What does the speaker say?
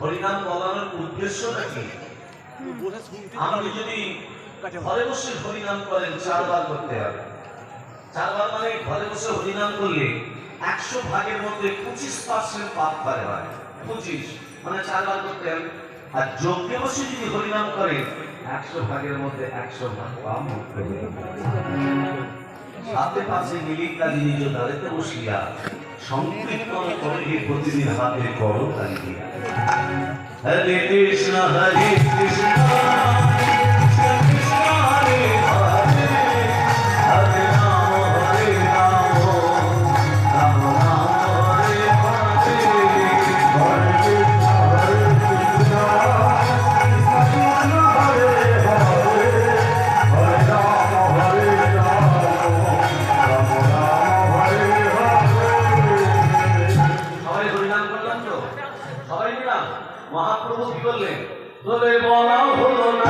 হরিনাম বলানোর উদ্দেশ্যটা কি? আপনি যদি ঘরে বসে হরিনাম করেন, চারবার করতে হবে। চারবার মানে ঘরে বসে হরিনাম করলে একশো ভাগের মধ্যে পঁচিশ পার্সেন্ট পাপ পারে হয়। পঁচিশ। মানে চারবার করতে হবে। আর যজ্ঞে বসে যদি হরিনাম করে, একশো ভাগের মধ্যে একশো ভাগ পাপ মুক্ত হয়ে সাথে পাশে মিলিকা যিনি তাদেরকে বসিয়া প্রতিদিন হাতে করো তালিকা হরে কৃষ্ণ হরে কৃষ্ণ। সবাই নিলাম মহাপ্রভু কি বললেন? বলা বলা হলো না।